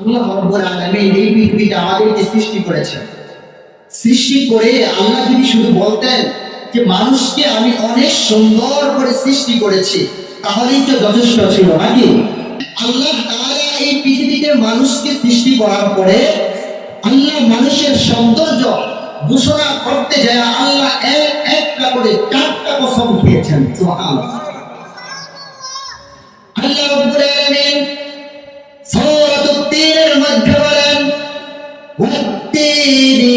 আল্লাহ রব্বুল আলামিন এই পৃথিবীতে আমাদেরকে সৃষ্টি সৃষ্টি করে আল্লাহ যদি শুধু বলতেন যে, মানুষকে আমি অনেক সুন্দর করে সৃষ্টি করেছি তাহলেই তো যথেষ্ট ছিল, নাকি? আল্লাহ তাআলা এই পৃথিবীতে মানুষকে সৃষ্টি করার পরে আল্লাহ মানুষের সৌন্দর্য ঘোষণা করতে যায়, আল্লাহ এক একটা করে চারটা কসম সুবহানাল্লাহ। আল্লাহ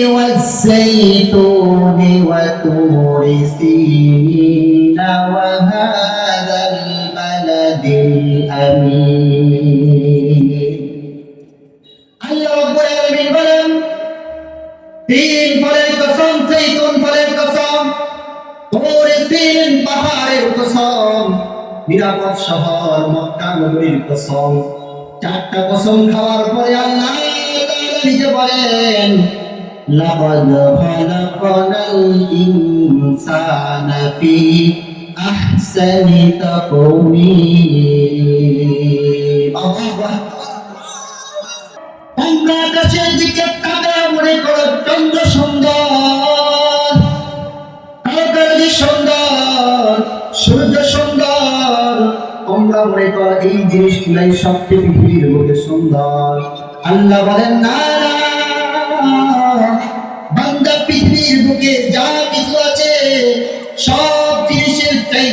والزيتون وطور سينين وهذا البلد الأمين আল্লাহ রব্বুল আলামিন বলেন তিন ফলের কসম জৈতুন ফলের কসম তোরে তিন পাহাড়ের কসম নিরাপদ শহর মক্কা নগরীর কসম চারটা কসম খাওয়ার পরে আল্লাহ তাআলা নিজে বলেন দিকে তাকায় মনে করো চন্দ্র সুন্দর সুন্দর সুন্দর মনে এই জিনিসগুলাই সবচেয়ে পৃথিবীর বুকে সুন্দর আল্লাহ বলেন না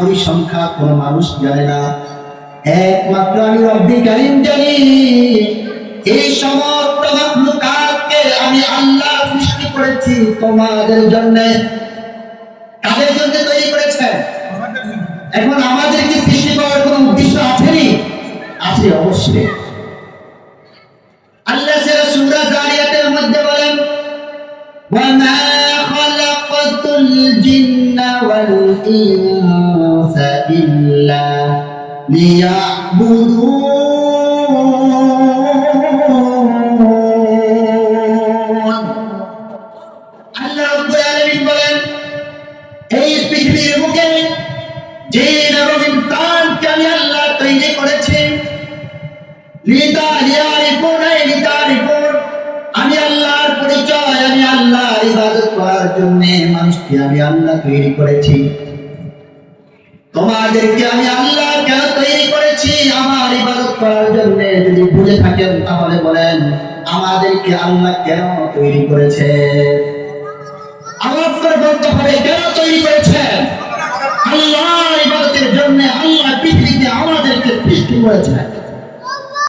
পরিসংখ্যা কোনো মানুষ জানে না। একমাত্র আমি রব্বি কারিম জানি, এই সমস্ত মাখলুকাতকে আমি আল্লাহ সৃষ্টি করেছি তোমাদের জন্য। কাদের জন্য তৈরি করেছেন? এখন আমাদের কি সৃষ্টি করার কোনো উদ্দেশ্য আছেনি? আছে অবশ্যই। আল্লাহ সেরা সূরা জারিয়াতের মধ্যে বলেন ওয়ামা খালাকাতুল জিন্না ওয়াল ইল্লা লিয়াবুদুন। আল্লাহ আলামিন বলেন, এই পৃথিবীর বুকে জিন এবং ইনসানকে আমি আল্লাহ তৈরি করেছি, লিতা লিয়ারিফুন লিতারিফুন, আমি আল্লাহর পরিচয়, আমি আল্লাহর ইবাদত করার জন্য মানুষকে আমি আল্লাহ তৈরি করেছি। তোমাদেরকে আমি আল্লাহ কেন তৈরি করেছি, আমার ইবাদত করার জন্য। যদি বুঝে থাকেন, তাহলে বলেন, আমাদেরকে আল্লাহ কেন তৈরি করেছে? আওয়াজ করে বলতে হবে, কেন তৈরি করেছেন আল্লাহ ইবাদতের জন্য আল্লাহ পৃথিবীতে আমাদেরকে সৃষ্টি করেছেন